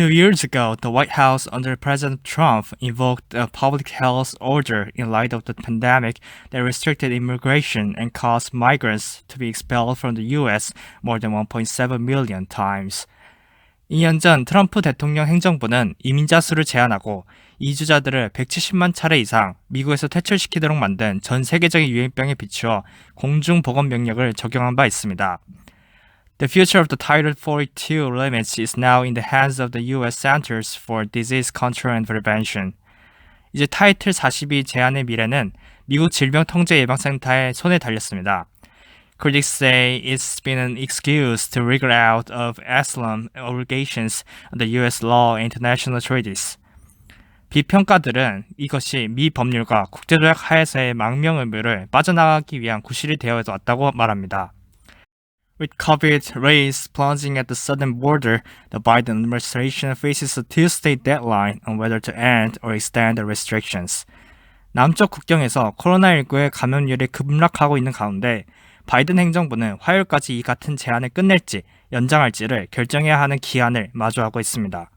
Two years ago, the White House under President Trump invoked a public health order in light of the pandemic that restricted immigration and caused migrants to be expelled from the U.S. more than 1.7 million times. 2년 전 트럼프 대통령 행정부는 이민자 수를 제한하고 이주자들을 170만 차례 이상 미국에서 퇴출시키도록 만든 전 세계적인 유행병에 비추어 공중보건 명령을 적용한 바 있습니다. The future of the Title 42 limits is now in the hands of the U.S. Centers for Disease Control and Prevention. 이제 타이틀 42 제한의 미래는 미국 질병통제예방센터의 손에 달렸습니다. Critics say it's been an excuse to wriggle out of asylum obligations under U.S. law and international treaties. 비평가들은 이것이 미 법률과 국제조약 하에서의 망명 의무를 빠져나가기 위한 구실이 되어 왔다고 말합니다. With COVID rates plunging at the southern border, the Biden administration faces a Tuesday deadline on whether to end or extend the restrictions. 남쪽 국경에서 코로나19의 감염률이 급락하고 있는 가운데 바이든 행정부는 화요일까지 이 같은 제한을 끝낼지 연장할지를 결정해야 하는 기한을 마주하고 있습니다.